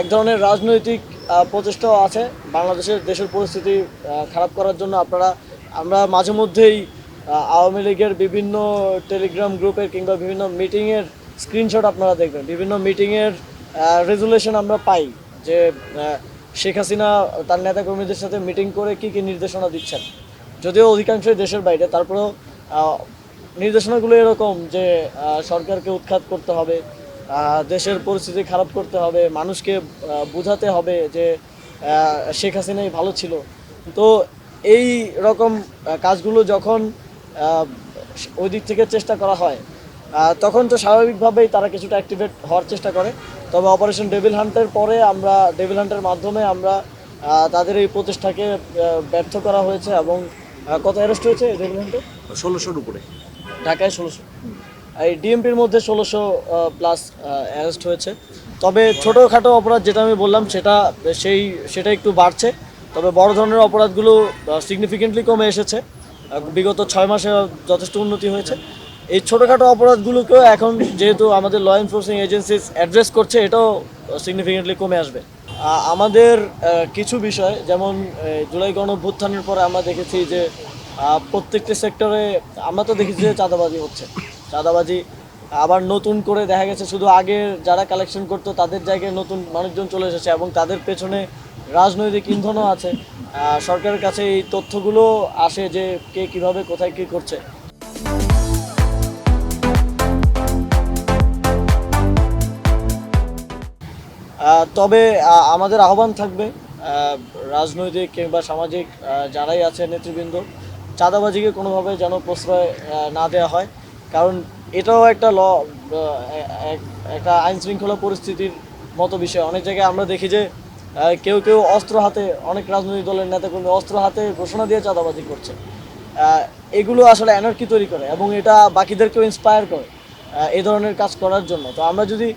এক ধরনের রাজনৈতিক প্রচেষ্টাও আছে বাংলাদেশের দেশের পরিস্থিতি খারাপ করার জন্য। আপনারা, আমরা মাঝে মধ্যেই আওয়ামী লীগের বিভিন্ন টেলিগ্রাম গ্রুপের কিংবা বিভিন্ন মিটিংয়ের স্ক্রিনশট আপনারা দেখবেন। বিভিন্ন মিটিংয়ের রেজুলেশন আমরা পাই যে শেখ হাসিনা তার নেতাকর্মীদের সাথে মিটিং করে কি কি নির্দেশনা দিচ্ছেন। যদিও অধিকাংশই দেশের বাইরে, তারপরেও নির্দেশনাগুলো এরকম যে সরকারকে উৎখাত করতে হবে দেশের পরিস্থিতি খারাপ করতে হবে মানুষকে বোঝাতে হবে যে শেখ হাসিনাই ভালো ছিল। তো এই রকম কাজগুলো যখন ওই দিক থেকে চেষ্টা করা হয় তখন তো স্বাভাবিকভাবেই তারা কিছুটা অ্যাক্টিভেট হওয়ার চেষ্টা করে। তবে অপারেশন ডেভিল হান্টের পরে আমরা ডেভিল হান্টের মাধ্যমে আমরা তাদের এই প্রচেষ্টাকে ব্যর্থ করা হয়েছে এবং কত অ্যারেস্ট হয়েছে ডেভিল হান্টে ষোলোশোর উপরে। ঢাকায় ষোলোশো। এই ডিএমপির মধ্যে ষোলোশো প্লাস অ্যারেস্ট হয়েছে। তবে ছোটোখাটো অপরাধ যেটা আমি বললাম, সেটা, সেই, সেটা একটু বাড়ছে। তবে বড় ধরনের অপরাধগুলো সিগনিফিকেন্টলি কমে এসেছে। বিগত ছয় মাসে যথেষ্ট উন্নতি হয়েছে। এই ছোটোখাটো অপরাধগুলোকেও এখন যেহেতু আমাদের ল এনফোর্সিং এজেন্সিস অ্যাড্রেস করছে, এটাও সিগনিফিকেন্টলি কমে আসবে। আমাদের কিছু বিষয়, যেমন জুলাই গণভ্যুত্থানের পরে আমরা দেখেছি যে প্রত্যেকটি সেক্টরে আমরা তো দেখেছি যে চাঁদাবাজি হচ্ছে। চাঁদাবাজি, আবার নতুন করে দেখা গেছে শুধু আগে যারা কালেকশন করতো তাদের জায়গায় নতুন মানুষজন চলে এসেছে এবং তাদের পেছনে রাজনৈতিক ইন্ধনও আছে। সরকারের কাছে এই তথ্যগুলো আসে যে কে কীভাবে, কোথায় কী করছে। তবে আমাদের আহ্বান থাকবে রাজনৈতিক কিংবা সামাজিক যারাই আছে নেতৃবৃন্দ, চাঁদাবাজিকে কোনোভাবে যেন প্রশ্রয় না দেওয়া হয়। কারণ এটাও একটা ল একটা আইন শৃঙ্খলা পরিস্থিতির মতো বিষয়। অনেক জায়গায় আমরা দেখি যে কেউ কেউ অস্ত্র হাতে, অনেক রাজনৈতিক দলের নেতাকর্মী অস্ত্র হাতে ঘোষণা দিয়ে চাঁদাবাজি করছে। এগুলো আসলে এনার্কি তৈরি করে এবং এটা বাকিদেরকেও ইন্সপায়ার করে এই ধরনের কাজ করার জন্য। তো আমরা যদি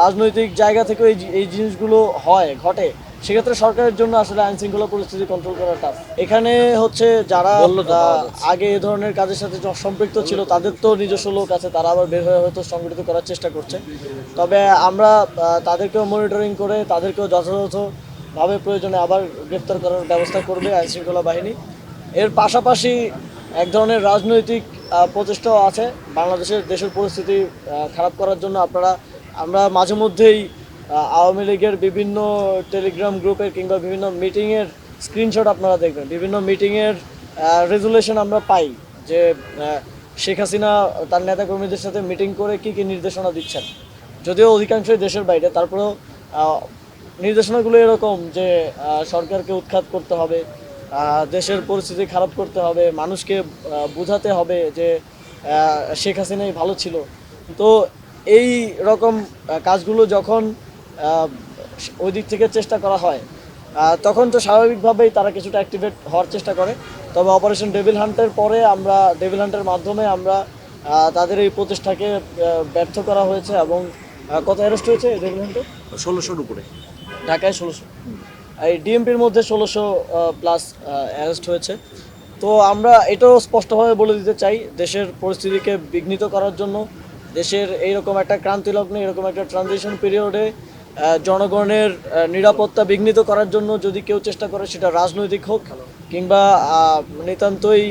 রাজনৈতিক জায়গা থেকে এই এই জিনিসগুলো হয়, ঘটে সেক্ষেত্রে সরকারের জন্য আসলে আইন শৃঙ্খলা পরিস্থিতি কন্ট্রোল করা টাফ এখানে হচ্ছে যারা আগে এ ধরনের কাজের সাথে সম্পৃক্ত ছিল তাদের তো নিজস্ব লোক আছে তারা আবার বের হয়ে হয়তো সংগঠিত করার চেষ্টা করছে। তবে আমরা তাদেরকেও মনিটরিং করে তাদেরকেও যথাযথভাবে প্রয়োজনে আবার গ্রেপ্তার করার ব্যবস্থা করবে আইন শৃঙ্খলা বাহিনী। এর পাশাপাশি এক ধরনের রাজনৈতিক প্রচেষ্টাও আছে। বাংলাদেশের দেশের পরিস্থিতি খারাপ করার জন্য আপনারা আমরা মাঝে মধ্যেই আওয়ামী লীগের বিভিন্ন টেলিগ্রাম গ্রুপের কিংবা বিভিন্ন মিটিংয়ের স্ক্রিনশট আপনারা দেখবেন। বিভিন্ন মিটিংয়ের রেজুলেশন আমরা পাই যে শেখ হাসিনা তার নেতাকর্মীদের সাথে মিটিং করে কি কি নির্দেশনা দিচ্ছেন। যদিও অধিকাংশই দেশের বাইরে, তারপরেও নির্দেশনাগুলো এরকম যে সরকারকে উৎখাত করতে হবে দেশের পরিস্থিতি খারাপ করতে হবে, মানুষকে বোঝাতে হবে যে শেখ হাসিনাই ভালো ছিল। তো এই রকম কাজগুলো যখন ওই দিক থেকে চেষ্টা করা হয়। তখন তো স্বাভাবিকভাবেই তারা কিছুটা অ্যাক্টিভেট হওয়ার চেষ্টা করে। তবে অপারেশন ডেভিল হান্টের পরে আমরা ডেভিল হান্টের মাধ্যমে আমরা তাদের এই প্রচেষ্টাকে ব্যর্থ করা হয়েছে এবং কত অ্যারেস্ট হয়েছে ডেভিল হান্টে ষোলোশোর উপরে। ঢাকায় ষোলোশো। এই ডিএমপির মধ্যে ষোলোশো প্লাস অ্যারেস্ট হয়েছে। তো আমরা এটাও স্পষ্টভাবে বলে দিতে চাই দেশের পরিস্থিতিকে বিঘ্নিত করার জন্য দেশের এইরকম একটা ক্রান্তিলগ্নে এরকম একটা ট্রানজিশন পিরিয়ডে জনগণের নিরাপত্তা বিঘ্নিত করার জন্য যদি কেউ চেষ্টা করে, সেটা রাজনৈতিক হোক কিংবা নিতান্তই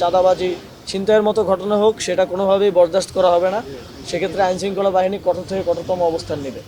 চাঁদাবাজি, ছিনতাইয়ের মতো ঘটনা হোক, সেটা কোনোভাবেই বরদাস্ত করা হবে না। সেক্ষেত্রে আইনশৃঙ্খলা বাহিনী কঠোর থেকে কঠোরতম অবস্থান নেবে।